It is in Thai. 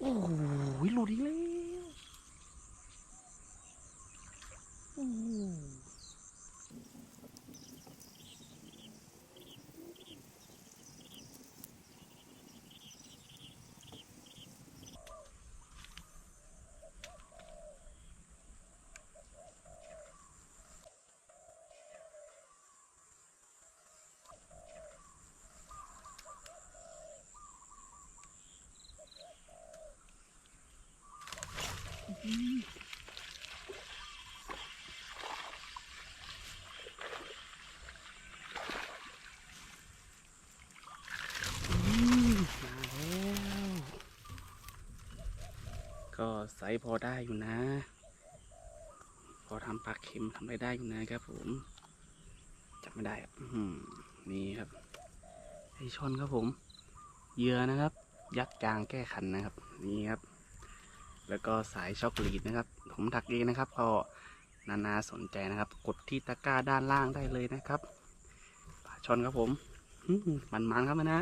โอ้โหหลุดอีกแล้ว ก็ไซส์พอได้อยู่นะ พอทำปลาเค็มทำอะไรได้อยู่นะครับผมจับไม่ได้นี่ครับไอชอนครับผมเหยื่อนะครับ ยักษ์จางแก้ขันนะครับ นี่ครับ แล้วก็สายช็อกโกแลตนะครับ ผมถักเองนะครับ ก็นานาสนใจนะครับ กดที่ตะกร้าด้านล่างได้เลยนะครับปลาช่อนครับผมอื้อหือมันครับนะ